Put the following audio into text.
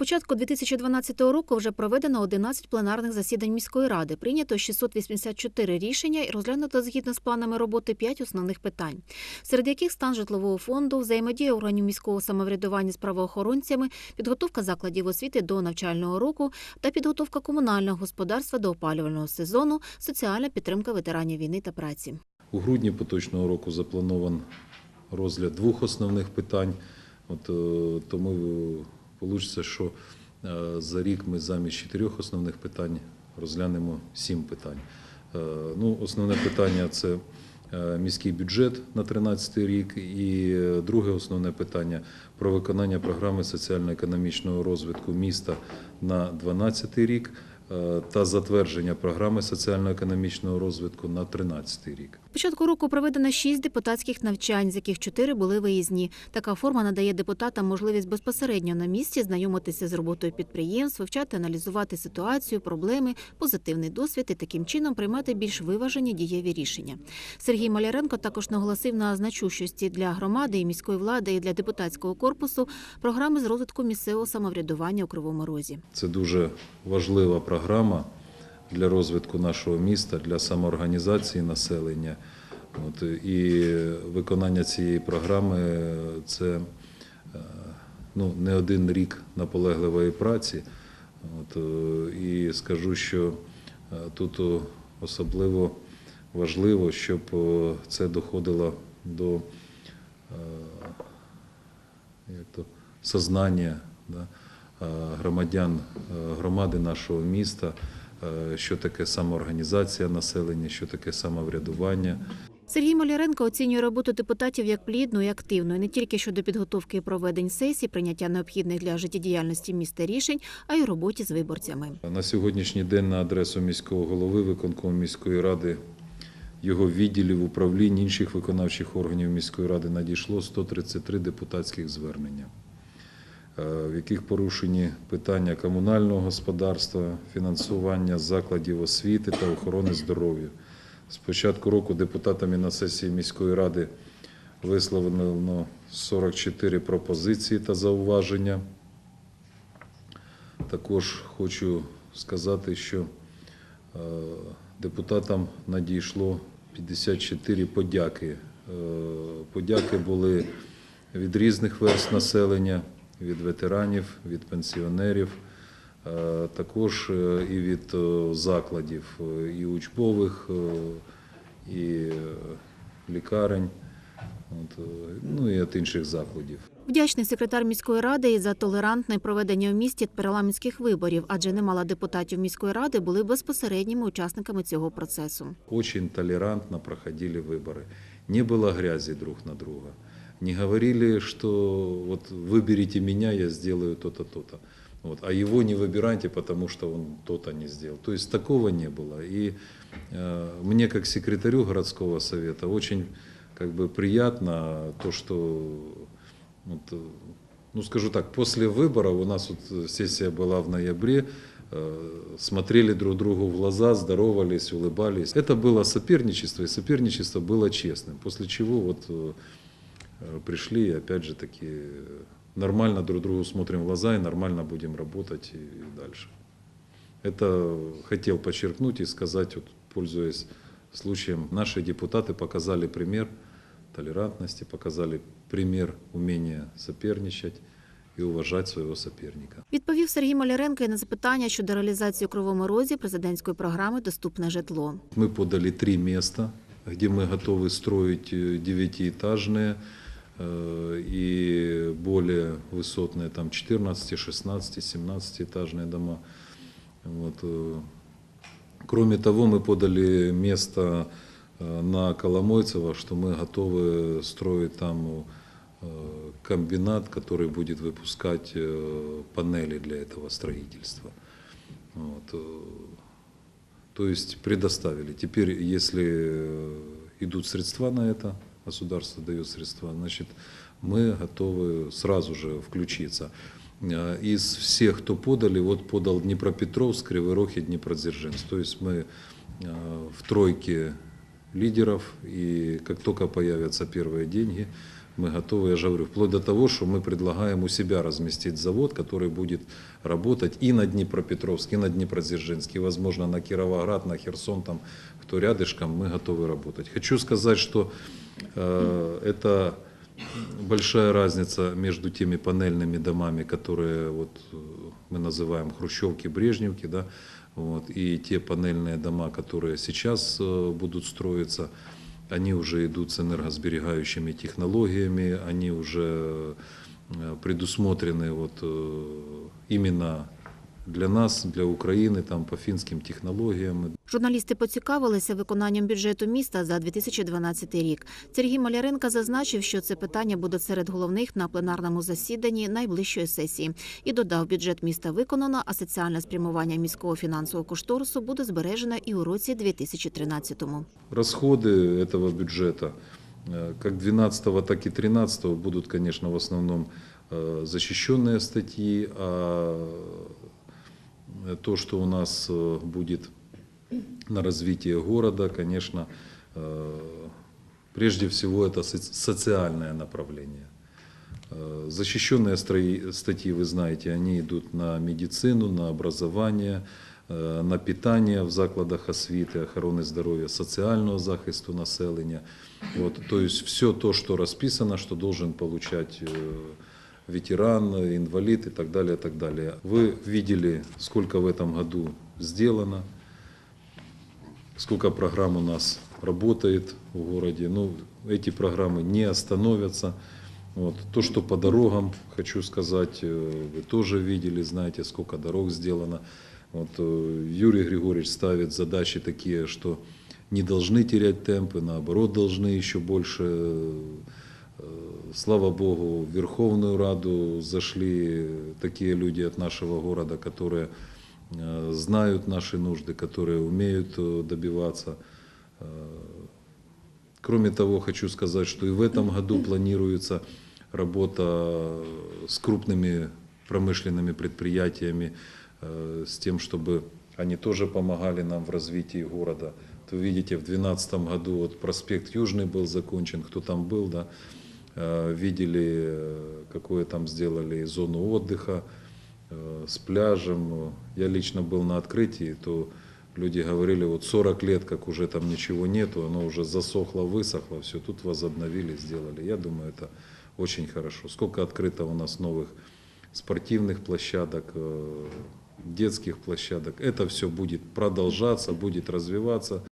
початку 2012 року вже проведено 11 пленарних засідань міської ради. Прийнято 684 рішення і розглянуто згідно з планами роботи 5 основних питань, серед яких стан житлового фонду, взаємодія органів міського самоврядування з правоохоронцями, підготовка закладів освіти до навчального року та підготовка комунального господарства до опалювального сезону, соціальна підтримка ветеранів війни та праці. У грудні поточного року запланован розгляд двох основних питань. От, е, тому вийде, що е, за рік ми замість чотирьох основних питань розглянемо сім питань. Е, Ну, основне питання це е, міський бюджет на 2013 рік, і друге основне питання про виконання програми соціально-економічного розвитку міста на 2012 рік та затвердження програми соціально-економічного розвитку на 2013 рік. Початку року проведено шість депутатських навчань, з яких чотири були виїзні. Така форма надає депутатам можливість безпосередньо на місці знайомитися з роботою підприємств, вивчати, аналізувати ситуацію, проблеми, позитивний досвід і таким чином приймати більш виважені дієві рішення. Сергій Маляренко також наголосив на значущості для громади і міської влади і для депутатського корпусу програми з розвитку місцевого самоврядування у Кривому Розі. Це дуже важлива програма для розвитку нашого міста, для самоорганізації населення. От, і виконання цієї програми це е, ну, не один рік наполегливої праці. От, е, і скажу, що е, тут особливо важливо, щоб це доходило до як то, сознання да, громадян громади нашого міста, що таке самоорганізація населення, що таке самоврядування. Сергій Маляренко оцінює роботу депутатів як плідну і активну, і не тільки щодо підготовки і проведень сесій, прийняття необхідних для життєдіяльності міста рішень, а й у роботі з виборцями. На сьогоднішній день на адресу міського голови виконкому міської ради, його відділів, управлінь, інших виконавчих органів міської ради надійшло 133 депутатських звернення, е, в яких порушені питання комунального господарства, фінансування закладів освіти та охорони здоров'я. З початку року депутатами на сесії міської ради висловлено 44 пропозиції та зауваження. Також хочу сказати, що е, депутатам надійшло 54 подяки. Е, Подяки були від різних верст населення, від ветеранів, від пенсіонерів, е, також е, і від е, закладів, е, і учбових, е, і е, лікарень, от, е, ну і від інших закладів. Вдячний секретар міської ради і за толерантне проведення в місті парламентських виборів, адже немало депутатів міської ради були безпосередніми учасниками цього процесу. очень толерантно проходили выборы. Не было грязи друг на друга. Не говорили, что вот выберите меня, я сделаю то-то, то-то. Вот, а его не выбирайте, потому что он то-то не сделал. То есть такого не было. И э, мне, как секретарю городского совета, очень как бы приятно то, что вот, э, ну скажу так, после выборов у нас вот э, сессия была в ноябре, э, смотрели друг другу в глаза, здоровались, улыбались. Это было соперничество, и соперничество было честным. После чего вот э, э, пришли, и опять же таки э, нормально друг другу смотрим в глаза и нормально будем работать и, и дальше. Это хотел подчеркнуть и сказать, вот, пользуясь случаем, наши депутаты показали пример толерантности, показали пример умения соперничать и уважать своего соперника. Відповів Сергій Маляренко і на запитання щодо реалізації у Кривому Розі президентської програми Доступне житло. Мы подали три места, где мы готовы строить э, девятиэтажные э, и более высотные, там 14, 16, 17 этажные дома. Вот. э. Кроме того, мы подали место э, на Коломойцево, что мы готовы строить там э, комбинат, который будет выпускать э, панели для этого строительства. Вот. э. То есть предоставили. Теперь, если э, идут средства на это, государство дает средства, значит, мы готовы сразу же включиться. Э, Из всех, кто подали, вот подал Днепропетровск, Кривой Рог и Днепродзержинск. То есть мы э, в тройке лидеров, и как только появятся первые деньги, мы готовы, я же говорю, вплоть до того, что мы предлагаем у себя разместить завод, который будет работать и на Днепропетровск, и на Днепродзержинск, и, возможно, на Кировоград, на Херсон, там, кто рядышком, мы готовы работать. Хочу сказать, что э, это большая разница между теми панельными домами, которые вот, э, мы называем хрущевки, брежневки, да, вот, и те панельные дома, которые сейчас э, будут строиться, они уже идут с энергосберегающими технологиями, они уже э, предусмотрены вот, э, именно для нас, для України, там, по фінським технологіям. Журналісти поцікавилися виконанням бюджету міста за 2012 рік. Сергій Маляренко зазначив, що це питання буде серед головних на пленарному засіданні найближчої сесії. І додав, бюджет міста виконано, а соціальне спрямування міського фінансового кошторису буде збережено і у році 2013-му. Расходы этого бюджета, э, как 12 так и 13 будут, конечно, в основном э, защищенные статьи, а э, то, что у нас э, будет на развитие города, конечно, э, прежде всего это соци- социальное направление. Э, Защищенные строи- статьи, вы знаете, они идут на медицину, на образование, е, на питання в закладах освіти, охорони здоров'я, соціального захисту населення. Вот, то есть все то, что расписано, что должен получать э, ветеран, инвалид и так далее, и так далее. Вы видели, сколько в этом году сделано, сколько программ у нас работает в городе. Ну, эти программы не остановятся. Вот. То, что по дорогам, хочу сказать, э, вы тоже видели, знаете, сколько дорог сделано. Вот, э, Юрий Григорьевич ставит задачи такие, что не должны терять темпы, наоборот, должны еще больше. Э, Слава Богу, в Верховную Раду зашли такие люди от нашего города, которые э, знают наши нужды, которые умеют э, добиваться. Э, Кроме того, хочу сказать, что и в этом году планируется работа с крупными промышленными предприятиями, э, с тем, чтобы они тоже помогали нам в развитии города. Вы видите, в 2012 году вот проспект Южный был закончен, кто там был, да, э, видели, э, какое там сделали зону отдыха э, с пляжем. Я лично был на открытии, то люди говорили, вот 40 лет, как уже там ничего нету, оно уже засохло, высохло, все, тут возобновили, сделали. Я думаю, это очень хорошо. Сколько открыто у нас новых спортивных площадок, э, детских площадок. Это все будет продолжаться, будет развиваться.